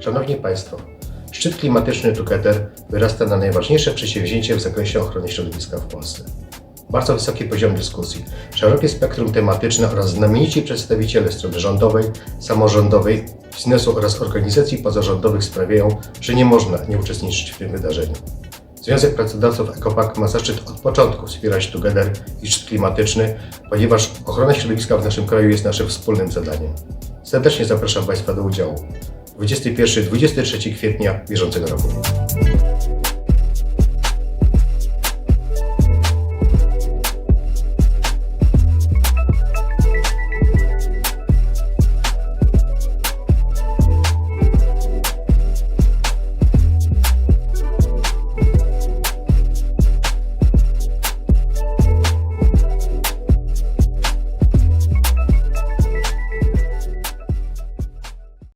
Szanowni Państwo, szczyt klimatyczny Together wyrasta na najważniejsze przedsięwzięcie w zakresie ochrony środowiska w Polsce. Bardzo wysoki poziom dyskusji, szerokie spektrum tematyczne oraz znamienici przedstawiciele strony rządowej, samorządowej, biznesu oraz organizacji pozarządowych sprawiają, że nie można nie uczestniczyć w tym wydarzeniu. Związek Pracodawców ECOPAC ma zaszczyt od początku wspierać Together i szczyt klimatyczny, ponieważ ochrona środowiska w naszym kraju jest naszym wspólnym zadaniem. Serdecznie zapraszam Państwa do udziału. 21-23 kwietnia bieżącego roku.